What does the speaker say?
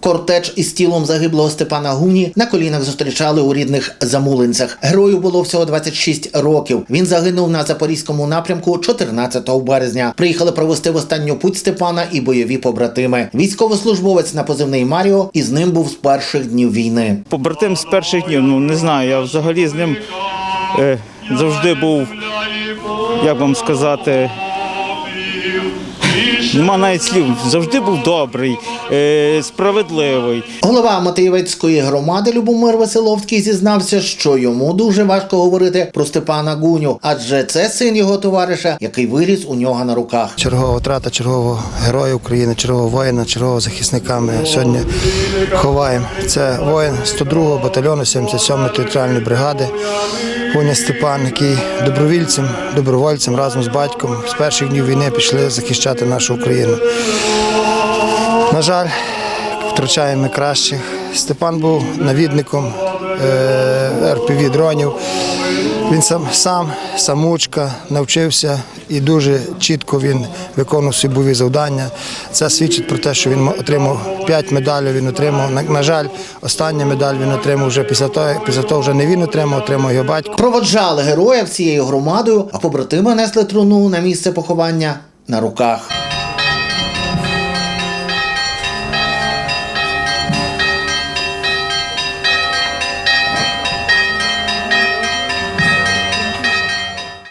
Кортеж із тілом загиблого Степана Гуні на колінах зустрічали у рідних замулинцях. Герою було всього 26 років. Він загинув на запорізькому напрямку 14 березня. Приїхали провести в останню путь Степана і бойові побратими. Військовослужбовець на позивний Маріо і з ним був з перших днів війни. Побратим з перших днів, ну не знаю, я взагалі з ним е, завжди був, як вам сказати, нема навіть слів, завжди був добрий, е, справедливий. Голова Матеєвецької громади Любомир Василовський зізнався, що йому дуже важко говорити про Степана Гуню, адже це син його товариша, який виріс у нього на руках. Чергова втрата чергового героя України, чергового воїна, чергового захисника ми сьогодні ховаємо. Це воїн 102-го батальйону 77-ї територіальної бригади. Гуня Степан, який добровільцем, добровольцем разом з батьком з перших днів війни пішли захищати нашу Україну. На жаль, втрачаємо кращих. Степан був навідником РПВ дронів. Він сам, сам самучка, навчився і дуже чітко він виконував свої бойові завдання. Це свідчить про те, що він отримав 5 медалей. Він отримав, на, жаль, остання медаль він отримав вже після того, після того вже не він отримав, отримав його батько. Проводжали героя всією громадою, а побратими несли труну на місце поховання на руках.